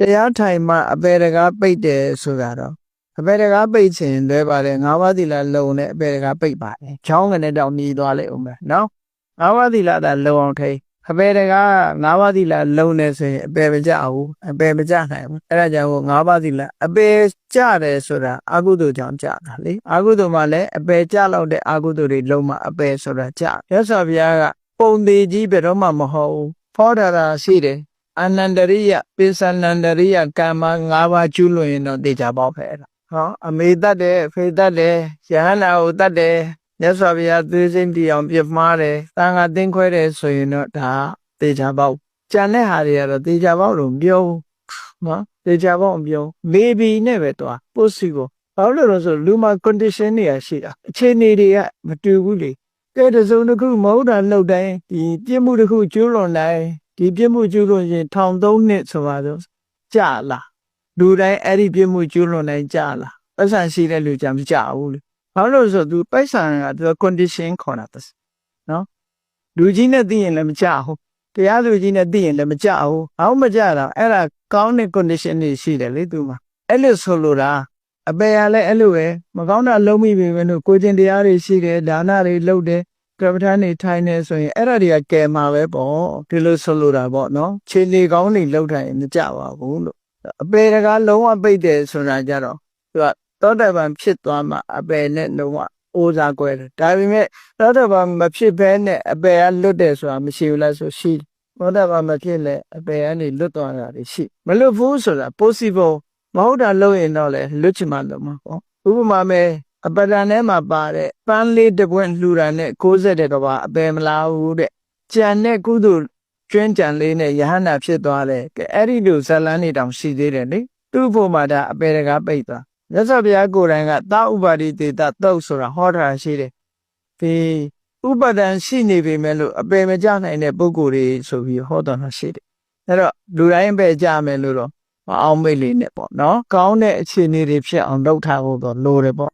တရားထိုင်မှအပေတကားပိတ်တယ်ဆိုတာတော့အပေတကားပိတ်ခြင်းလွဲပါတယ်ငါးပါးသီလလုံနဲ့အပေတကားပိတ်ပါတယ်ချောင်းကနေတော့မြည်သွားလိမ့်ဦးမယ်နော်ငါးပါးသီလသာလုံအောင်ထိအပေတကားငါးပါးသီလလုံနေဆိုရင်အပေမကြဘူးအပေမကြနိုင်ဘူးအဲ့ဒါကြောင့်ငါးပါးသီလအပေကြတယ်ဆိုတာအကုသိုလ်ကြောင့်ကြတာလေအကုသိုလ်မှလည်းအပေကြလောက်တဲ့အကုသိုလ်တွေလုံမှအပေဆိုတာကြရသော်ဘုရားကပုံသေးကြီးဘယ်တော့မှမဟုတ်ဘူးဖောတာတာရှိတယ် အနန္တရိယပိဿနန္တရိယကမ္မ၅ပါးကျူးလွန်ရင်တော့တေချာပေါက်ဖဲတာဟောအမေတတ်တယ်အဖေတတ်တယ်ယဟန္တာကိုတတ်တယ်မြတ်စွာဘုရားသွေးစိမ့်တီအောင်ပြစ်မှားတယ်တန်ခါတင်းခွဲတယ်ဆိုရင်တော့ဒါတေချာပေါက်ကြံတဲ့ဟာတွေကတော့တေချာပေါက်လို့မပြောဘူးနော်တေချာပေါက်မပြောမေဘီနဲ့ပဲတွားပို့စီကိုဘာလို့လဲဆိုလူမှာ condition တွေကရှိတာအခြေအနေတွေကမတူဘူးလေကဲတစုံတစ်ခုမဟုတ်တာလှုပ်တိုင်းဒီပြစ်မှုတစ်ခုကျူးလွန်တိုင်း ဒီပြစ်မှုကျူးလွန်ရင်ထောင်သုံးနှစ်ဆိုပါတော့ကြာလာလူတိုင်းအဲ့ဒီပြစ်မှုကျူးလွန်တိုင်းကြာလာပတ်စံရှိတဲ့လူကြမကြဘူးလေဘာလို့လဲဆိုသူပိုက်ဆံကသူ condition ခေါ်တာတနော်လူကြီးနဲ့သိရင်လည်းမကြဘူးတရားလူကြီးနဲ့သိရင်လည်းမကြဘူးအောင်မကြတာအဲ့ဒါကောင်းတဲ့ condition တွေရှိတယ်လေသူမှာအဲ့လိုဆိုလိုတာအပေရလည်းအဲ့လိုပဲမကောင်းတာလုံးမိပြီပဲလို့ကိုကျင်တရားတွေရှိတယ်ဒါနတွေလုပ်တယ် ကပ္ပထာနေထိုင်နေဆိုရင်အဲ့ဒါတွေကကဲမှာပဲပေါ့ဒီလိုဆိုလိုတာပေါ့နော်ခြေနေကောင်းနေလောက်ထိုင်မကြပါဘူးလို့အပေတကားလုံးဝပိတ်တယ်ဆိုတာကြတော့သူကသောတပန်ဖြစ်သွားမှအပေနဲ့လုံးဝအိုးစားကွဲတယ်ဒါပေမဲ့သောတပန်မဖြစ်ဘဲနဲ့အပေကလွတ်တယ်ဆိုတာမရှိဘူးလားဆိုရှိတယ်သောတပန်မဖြစ်လဲအပေကနေလွတ်သွားတာတွေရှိမလွတ်ဘူးဆိုတာ possible မဟုတ်တာလုပ်ရင်တော့လေလွတ်ချင်မှလွတ်မှာပေါ့ဥပမာမဲ့အပဒံထဲမှာပါတဲ့ပန်းလေးတစ်ပွင့်လှူတာနဲ့60တဲ့တော့ပါအပယ်မလားဘူးတဲ့ကြံတဲ့ကုသိုလ်ကျွင်းကြံလေးနဲ့ယဟန္တာဖြစ်သွားတယ်ကဲအဲ့ဒီလိုဇလန်းနေတောင်ရှိသေးတယ်လေသူ့ဖို့မှာဒါအပယ်တကားပိတ်သွားမြတ်စွာဘုရားကိုယ်တိုင်ကသာဥပါတိတေတသုတ်ဆိုတာဟောထားရှိတယ်ဒီဥပဒံရှိနေပေမဲ့လို့အပယ်မကြနိုင်တဲ့ပုဂ္ဂိုလ်တွေဆိုပြီးဟောတော်တာရှိတယ်အဲ့တော့လူတိုင်းပဲကြမယ်လို့တော့မအောင်မိတ်လေးနဲ့ပေါ့နော်ကောင်းတဲ့အခြေအနေတွေဖြစ်အောင်လုပ်ထားဖို့တော့လိုတယ်ပေါ့